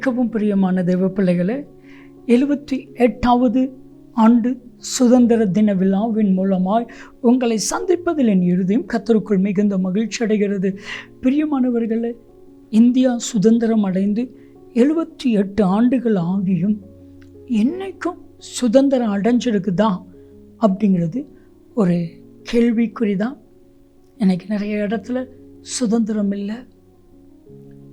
மிகவும் பிரியமான தெய்வ பிள்ளைகளே எழுபத்தி எட்டாவது ஆண்டு சுதந்திர தின விழாவின் மூலமாய் உங்களை சந்திப்பதில் என் இறுதியும் கத்தருக்குள் மிகுந்த மகிழ்ச்சி அடைகிறது. பிரியமானவர்களே இந்தியா சுதந்திரம் அடைந்து எழுபத்தி எட்டு ஆண்டுகள் ஆகியும் என்னைக்கும் சுதந்திரம் அடைஞ்சிருக்குதா அப்படிங்கிறது ஒரு கேள்விக்குறி தான் எனக்கு நிறைய இடத்துல சுதந்திரம் இல்லை.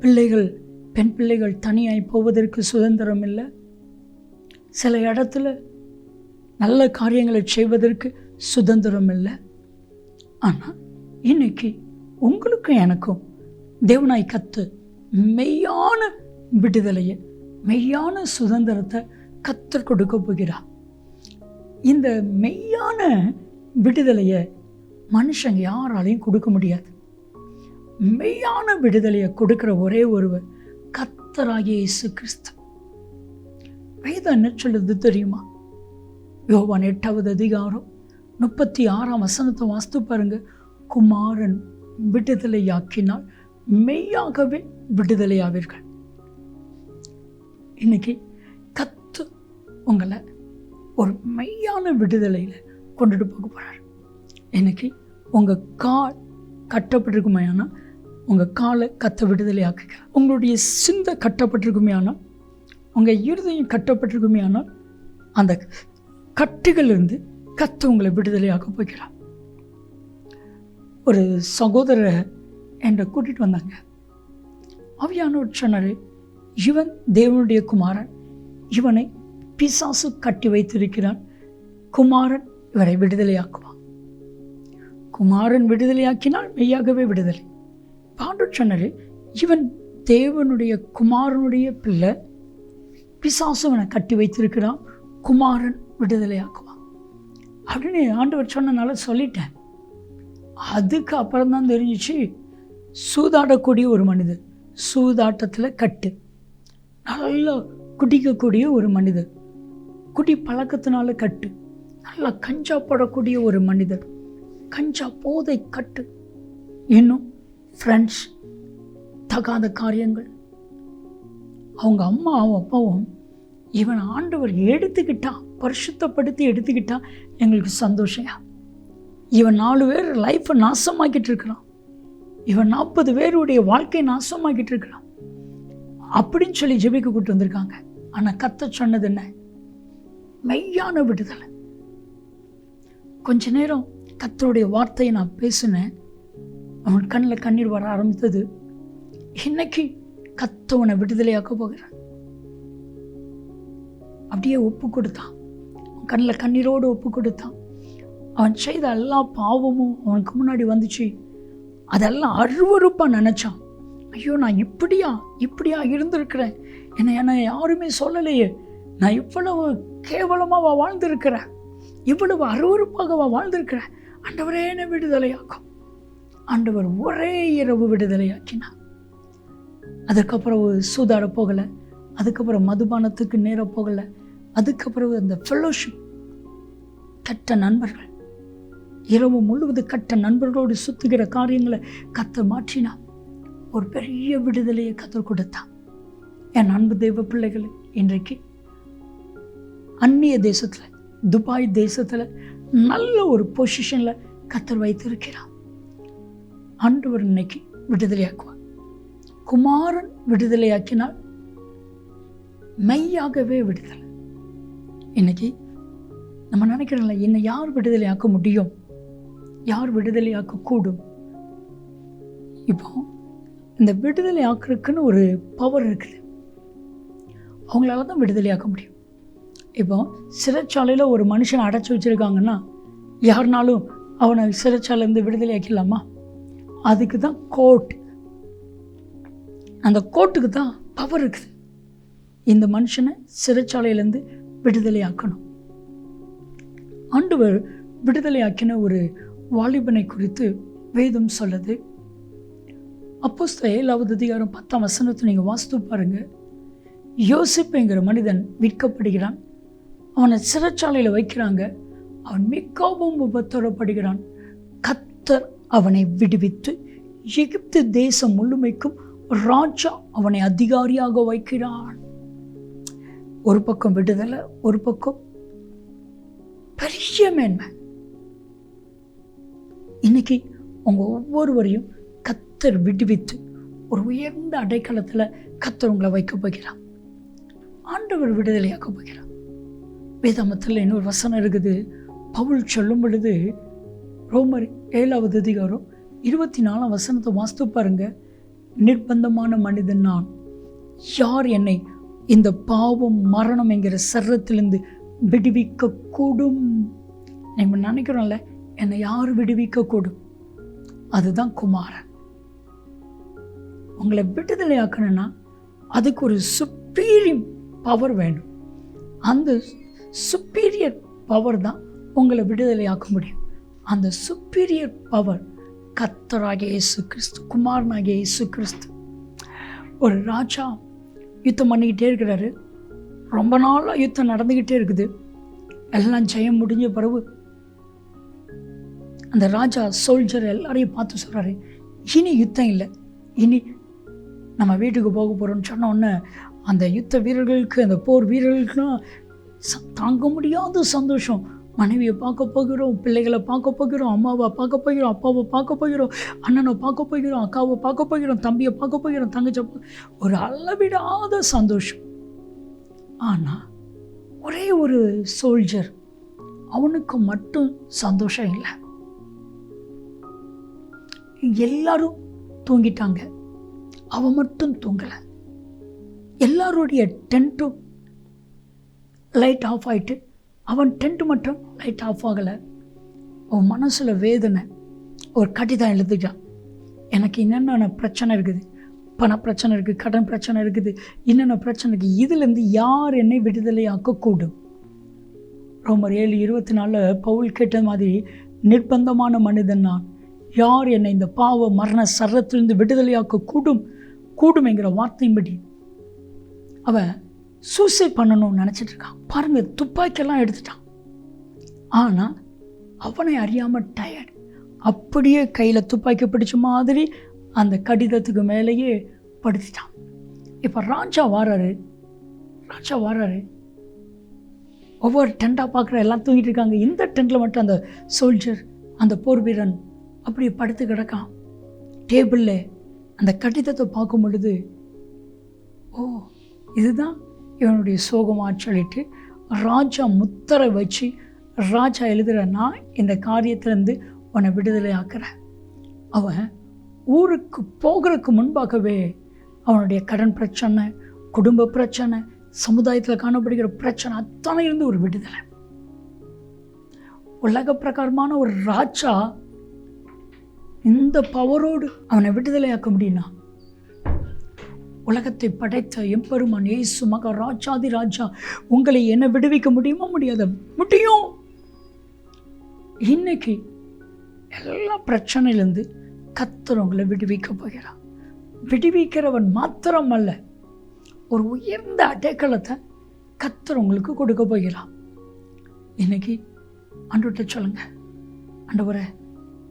பிள்ளைகள் பெண் பிள்ளைகள் தனியாய் போவதற்கு சுதந்திரம் இல்லை. சில இடத்துல நல்ல காரியங்களை செய்வதற்கு சுதந்திரம் இல்லை. ஆனால் இன்னைக்கு உங்களுக்கும் எனக்கும் தேவனாய் கத்து மெய்யான விடுதலையை மெய்யான சுதந்திரத்தை கத்து கொடுக்க போகிறார். இந்த மெய்யான விடுதலையை மனுஷங்க யாராலையும் கொடுக்க முடியாது. மெய்யான விடுதலையை கொடுக்குற ஒரே ஒருவர் கர்த்தராகிய இயேசு கிறிஸ்து வேதம் என்ன சொல்லுது தெரியுமா? யோவான் எட்டாவது அதிகாரம் முப்பத்தி ஆறாம் வசனத்தை வாஸ்து பாருங்க. குமாரன் விடுதலையாக்கினால் மெய்யாகவே விடுதலையாவீர்கள். இன்னைக்கு கத்து உங்களை ஒரு மெய்யான விடுதலையில் கொண்டுட்டு போக போகிறார் இன்னைக்கு உங்கள் கால் கட்டப்பட்டிருக்குமே உங்கள் காலை கத்த விடுதலை ஆக்குகிறார் உங்களுடைய சிந்தை கட்டப்பட்டிருக்குமே ஆனால் உங்கள் இருதயம் கட்டப்பட்டிருக்குமே ஆனால் அந்த கட்டுகளிலிருந்து கத்த உங்களை விடுதலையாக்க போகிறார். ஒரு சகோதரரை என்னை கூட்டிகிட்டு வந்தாங்க. அவியானவர் சொன்னார் இவன் தேவனுடைய குமாரன். இவனை பிசாசு கட்டி வைத்திருக்கிறான். குமாரன் இவரை விடுதலையாக்குவான். குமாரன் விடுதலையாக்கினால் மெய்யாகவே விடுதலை. பாண்டு சொன்னார் இவன் தேவனுடைய குமாரனுடைய பிள்ளை. பிசாசு இவனை கட்டி வைத்திருக்கிறான். குமாரன் விடுதலையாக்குவான். அப்படின்னு ஆண்டவர் சொன்னனால சொல்லிட்டேன். அதுக்கு அப்புறம் தான் தெரிஞ்சிச்சு சூதாடக்கூடிய ஒரு மனிதர் சூதாட்டத்தில் கட்டு. நல்லா குடிக்கக்கூடிய ஒரு மனிதர். குடி பழக்கத்தினால கட்டு. நல்லா கஞ்சா போடக்கூடிய ஒரு மனிதர். கஞ்சா போதை கட்டு. இன்னும் ஃப்ரெண்ட்ஸ் தகாத காரியங்கள். அவங்க அம்மாவும் அப்பாவும் இவன் ஆண்டவர் எடுத்துக்கிட்டா பரிசுத்தப்படுத்தி எடுத்துக்கிட்டா எங்களுக்கு சந்தோஷம் இவன் நாலு பேர் லைஃப்பை நாசமாக்கிட்டு இருக்கிறான். இவன் நாற்பது பேருடைய வாழ்க்கையை நாசமாக்கிட்டு இருக்கிறான். அப்படின்னு சொல்லி ஜெபிக்க கூட்டு வந்திருக்காங்க. ஆனால் கத்த சொன்னது என்ன? மெய்யான விடுதலை. கொஞ்ச நேரம் கத்தருடைய வார்த்தையை நான் பேசினேன். அவன் கண்ணில் கண்ணீர் வர ஆரம்பித்தது. இன்னைக்கு கத்தவனை விடுதலையாக்க போகிறான். அப்படியே ஒப்பு கொடுத்தான். கண்ணில் கண்ணீரோடு ஒப்பு கொடுத்தான். அவன் செய்த எல்லா பாவமும் அவனுக்கு முன்னாடி வந்துச்சு. அதெல்லாம் அருவறுப்பாக நினச்சான். ஐயோ நான் இப்படியா? இப்படியா இருந்திருக்கிறேன்? என்னை என்னை யாருமே சொல்லலையே. நான் இவ்வளவு கேவலமாக வாழ்ந்திருக்கிறேன்? இவ்வளவு அருவறுப்பாக வாழ்ந்திருக்கிறேன்? அண்டவரே என்னை விடுதலையாக்கும் ஆண்டவர் ஒரே இரவு விடுதலையாக்கினார். அதுக்கப்புறம் சூதாட போகலை அதுக்கப்புறம் மதுபானத்துக்கு நேராக போகலை அதுக்கப்புறம் அந்த ஃபெல்லோஷிப் கட்ட நண்பர்கள் இரவு முழுவதும் கட்ட நண்பர்களோடு சுத்துகிற காரியங்களை கத்த மாற்றினான் ஒரு பெரிய விடுதலையை கத்தர் கொடுத்தான் என் அன்பு தெய்வ பிள்ளைகள் இன்றைக்கு அந்நிய தேசத்தில் துபாய் தேசத்தில் நல்ல ஒரு பொசிஷனில் கத்தர் வைத்திருக்கிறான் ஆண்டவர் இன்னைக்கு விடுதலையாக்குவார். குமாரன் விடுதலையாக்கினால் மெய்யாகவே விடுதலை. இன்னைக்கு நம்ம நினைக்கிறோம்ல என்னை யார் விடுதலையாக்க முடியும்? யார் விடுதலையாக்க கூடும் இப்போ இந்த விடுதலை ஆக்குறதுக்குன்னு ஒரு பவர் இருக்குது. அவங்களால தான் விடுதலையாக்க முடியும். இப்போ சிறைச்சாலையில் ஒரு மனுஷனை அடைச்சி வச்சுருக்காங்கன்னா யாருனாலும் அவனை சிறைச்சாலேருந்து விடுதலையாக்கலாமா அதுக்கு தான் கோர்ட் அந்த கோர்ட்டுக்கு தான் பவர் இருக்குது. இந்த மனுஷனை சிறைச்சாலையிலேருந்து விடுதலையாக்கணும். ஆண்டவர் விடுதலையாக்கின ஒரு வாலிபனை குறித்து வேதம் சொல்லுது. அப்போஸ்த ஏழாவது அதிகாரம் பத்தாம் வசனத்தை நீங்கள் வாசித்து பாருங்க. யோசிப்புங்கிற மனிதன் விற்கப்படுகிறான் அவனை சிறைச்சாலையில் வைக்கிறாங்க. அவன் மிகவும் உபத்தரப்படுகிறான். கத்தர் அவனை விடுவித்து எகிப்து தேசம் முழுமைக்கும் ராஜா அவனை அதிகாரியாக வைக்கிறான். ஒரு பக்கம் விடுதலை ஒரு பக்கம் பெரிய மேன்மை. இன்னைக்கு உங்க ஒவ்வொருவரையும் கத்தர் விடுவித்து ஒரு உயர்ந்த அடைக்கலத்தில் கத்தர் உங்களை வைக்க போகிறார். ஆண்டவர் விடுதலையாக்க போகிறார். வேதாமத்தில் இன்னொரு வசனம் இருக்குது. பவுல் சொல்லும் பொழுது ரோமர் ஏழாவது அதிகாரம் இருபத்தி நாலாம் வசனத்தை வாஸ்து பாருங்க. நிர்பந்தமான மனிதன் நான். யார் என்னை இந்த பாவம் மரணம் என்கிற சர்ரத்திலிருந்து விடுவிக்க கூடும் நம்ம நினைக்கிறோம்ல என்னை யார் விடுவிக்க கூடும் அதுதான் குமாரன். உங்களை விடுதலையாக்கணும்னா அதுக்கு ஒரு சுப்பீரியம் பவர் வேணும். அந்த சுப்பீரியர் பவர் தான் உங்களை விடுதலையாக்க முடியும். அந்த சுப்பீரியர் பவர் கத்தராகிய இயேசு கிறிஸ்து குமாரனாகிய இயேசு கிறிஸ்து ஒரு ராஜா யுத்தம் பண்ணிக்கிட்டே இருக்கிறாரு. ரொம்ப நாளாக யுத்தம் நடந்துக்கிட்டே இருக்குது. எல்லாம் ஜெயம் முடிஞ்ச பிறகு அந்த ராஜா சோல்ஜர் எல்லாரையும் பார்த்து சொல்கிறாரு இனி யுத்தம் இல்லை. இனி நம்ம வீட்டுக்கு போக போகிறோம்னு சொன்ன உடனே அந்த யுத்த வீரர்களுக்கு அந்த போர் வீரர்களுக்குலாம் ச- தாங்க முடியாத சந்தோஷம். மனைவியை பார்க்க போகிறோம் பிள்ளைகளை பார்க்க போகிறோம் அம்மாவை பார்க்க போகிறோம் அப்பாவை பார்க்க போகிறோம் அண்ணனை பார்க்க போகிறோம் அக்காவை பார்க்க போகிறோம் தம்பியை பார்க்க போகிறோம் தங்கச்ச ஒரு அளவிடாத சந்தோஷம். ஆனால் ஒரே ஒரு சோல்ஜர் அவனுக்கு மட்டும் சந்தோஷம் இல்லை. எல்லாரும் தூங்கிட்டாங்க. அவன் மட்டும் தூங்கலை. எல்லாருடைய டென்ட்டும் லைட் ஆஃப் ஆயிட்டு அவன் டென்ட் மட்டும் லைட் ஆஃப் ஆகலை. உன் மனசில் வேதனை. ஒரு கடிதம் எழுதுட்டான் எனக்கு என்னென்ன பிரச்சனை இருக்குது? பண பிரச்சனை இருக்குது கடன் பிரச்சனை இருக்குது. என்னென்ன பிரச்சனை இருக்குது இதுலேருந்து யார் என்னை விடுதலை ஆக்கக்கூடும் ரோமர் ஏழு இருபத்தி நாலில் பவுல் கேட்ட மாதிரி நிர்பந்தமான மனிதன் நான். யார் என்னை இந்த பாவ மரண சரத்திலிருந்து விடுதலையாக்க கூடும் கூடும் என்கிற வார்த்தையின்படி. அவன் சூசைட் பண்ணணும்னு நினச்சிட்டு இருக்கான். பாருங்கள் துப்பாக்கியெல்லாம் எடுத்துட்டான். ஆனால் அவனை அறியாமல் டயர்ட் அப்படியே கையில் துப்பாக்கி பிடிச்ச மாதிரி அந்த கடிதத்துக்கு மேலேயே படுத்திட்டான். இப்போ ராஜா வாராரு. ராஜா வாராரு. ஒவ்வொரு டெண்டாக பார்க்குற எல்லாம் தூங்கிட்டு இருக்காங்க. இந்த டெண்டில் மட்டும் அந்த சோல்ஜர் அந்த போர் வீரன் அப்படியே படுத்து கிடக்கான். டேபிளில் அந்த கடிதத்தை பார்க்கும் பொழுது ஓ இதுதான் இவனுடைய சோகமாக சொல்லிட்டு ராஜா முத்தரை வச்சு ராஜா எழுதுகிற நான் இந்த காரியத்திலேருந்து உன்னை விடுதலை ஆக்குறேன் அவன் ஊருக்கு போகிறதுக்கு முன்பாகவே அவனுடைய கடன் பிரச்சனை குடும்ப பிரச்சனை சமுதாயத்தில் காணப்படுகிற பிரச்சனை அத்தனை இருந்து ஒரு விடுதலை. உலக பிரகாரமான ஒரு ராஜா இந்த பவரோடு அவனை விடுதலையாக்க முடியும்னா உலகத்தை படைத்த எம்பெருமான் ஏசு மகா ராஜாதி ராஜா. உங்களை என்ன விடுவிக்க முடியுமா முடியாத? முடியும். இன்னைக்கு எல்லா பிரச்சனையிலேருந்து கத்தர் உங்களை விடுவிக்க போகிறார். விடுவிக்கிறவன் மாத்திரம் அல்ல ஒரு உயர்ந்த அடைக்கலத்தை கத்தர் உங்களுக்கு கொடுக்க போகிறான் இன்னைக்கு அன்றுட்ட சொல்லுங்க. ஆண்டவரே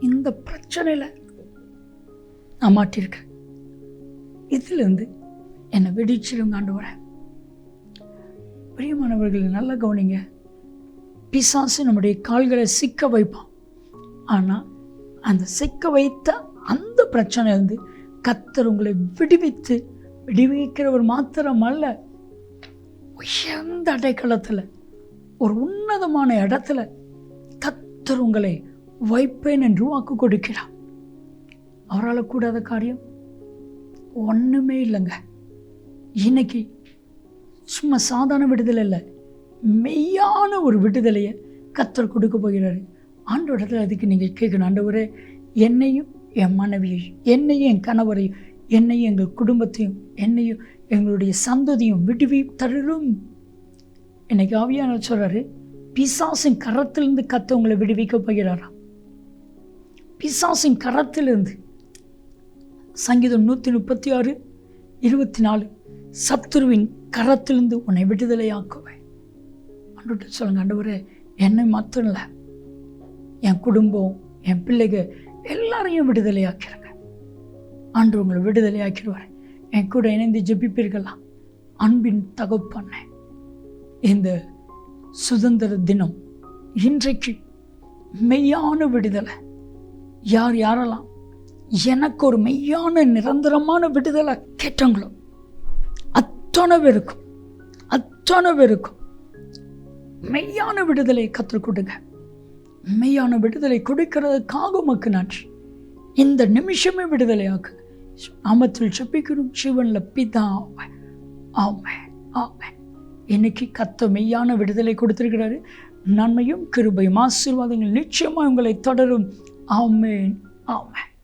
இந்த பிரச்சனையில் நான் மாட்டியிருக்கேன். இதுலேருந்து என்னை வெடிச்சிருங்க ஆண்டவரை பிரியமானவர்களை நல்லா கவனிங்க. பிசாசு நம்முடைய கால்களை சிக்க வைப்பான். ஆனால் அந்த சிக்க வைத்த அந்த பிரச்சனையிலிருந்து கத்தர் உங்களை விடுவித்து விடுவிக்கிறவர் மாத்திரம் அல்ல உயர்ந்த அடைக்கலத்தில் ஒரு உன்னதமான இடத்துல கத்தர் உங்களை வைப்பேன் என்று வாக்கு கொடுக்கிறார். அவரால் கூடாத காரியம் ஒன்றுமே இல்லைங்க. இன்னைக்கு சும்மா சாதாரண விடுதலை இல்லை மெய்யான ஒரு விடுதலையை கத்தர் கொடுக்க போகிறாரு. ஆண்டோடத்தில் அதுக்கு நீங்கள் கேட்கணும் ஆண்டவரே என்னையும் என் மனைவியையும் என்னையும் என் கணவரையும் என்னையும் எங்கள் குடும்பத்தையும் என்னையும் எங்களுடைய சந்ததியும் விடுவி தரும் இன்னைக்கு ஆவியான சொல்கிறாரு பிசாசின் கரத்திலிருந்து கத்த உங்களை விடுவிக்க போகிறாராம். பிசாசின் கரத்திலிருந்து சங்கீதம் நூற்றி முப்பத்தி ஆறு இருபத்தி நாலு சத்துருவின் கரத்திலிருந்து உன்னை விடுதலையாக்குவேன். ஆண்டுகிட்ட சொல்லுங்க ஆண்டவரே என்னை மாத்திரம் இல்லை. என் குடும்பம் என் பிள்ளைங்க எல்லாரையும் விடுதலையாக்கிறேங்க ஆண்டு உங்களை விடுதலையாக்கிடுவார். என் கூட இணைந்து ஜெபிப்பீர்களா? அன்பின் தகப்பண்ணே இந்த சுதந்திர தினம் இன்றைக்கு மெய்யான விடுதலை. யார் யாரெல்லாம் எனக்கு ஒரு மெய்யான நிரந்தரமான விடுதலை கேட்டாங்களோ அத்தனை பேருக்கும் அத்தனை பேருக்கும் மெய்யான விடுதலை கற்றுக் கொடுங்க. மெய்யான விடுதலை கொடுக்கிறதுக்காக உமக்கு நன்றி. இந்த நிமிஷமே விடுதலையாக்கு. நாமத்தில் செப்பிக்கிறோம் சிவனில் பிதா ஆமை ஆமை இன்னைக்கு கத்த மெய்யான விடுதலை கொடுத்துருக்கிறாரு. நன்மையும் கிருபையும் ஆசீர்வாதங்கள் நிச்சயமாக உங்களை தொடரும். ஆமேன். ஆமை